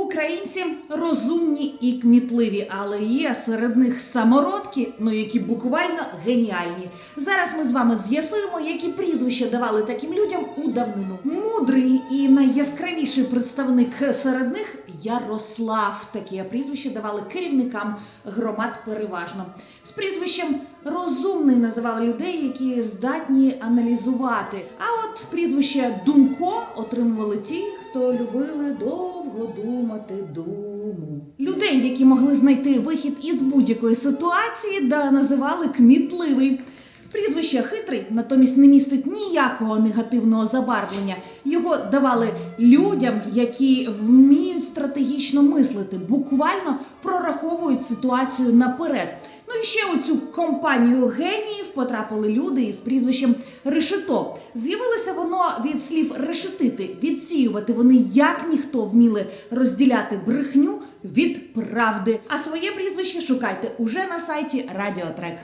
Українці розумні і кмітливі, але є серед них самородки, ну які буквально геніальні. Зараз ми з вами з'ясуємо, які прізвища давали таким людям у давнину. Мудрий і найяскравіший представник серед них Ярослав. Такі прізвища давали керівникам громад переважно. З прізвищем розумний називали людей, які здатні аналізувати. А от прізвище Думко отримували ті, хто любили довго думати думу. Людей, які могли знайти вихід із будь-якої ситуації, да називали кмітливий. Прізвище хитрий, натомість не містить ніякого негативного забарвлення. Його давали людям, які вміють стратегічно мислити, буквально прораховують ситуацію наперед. Ну і ще у цю компанію геніїв потрапили люди із прізвищем Решето. З'явилося воно від слів відсіювати. Вони як ніхто вміли розділяти брехню від правди. А своє прізвище шукайте уже на сайті Радіотрек.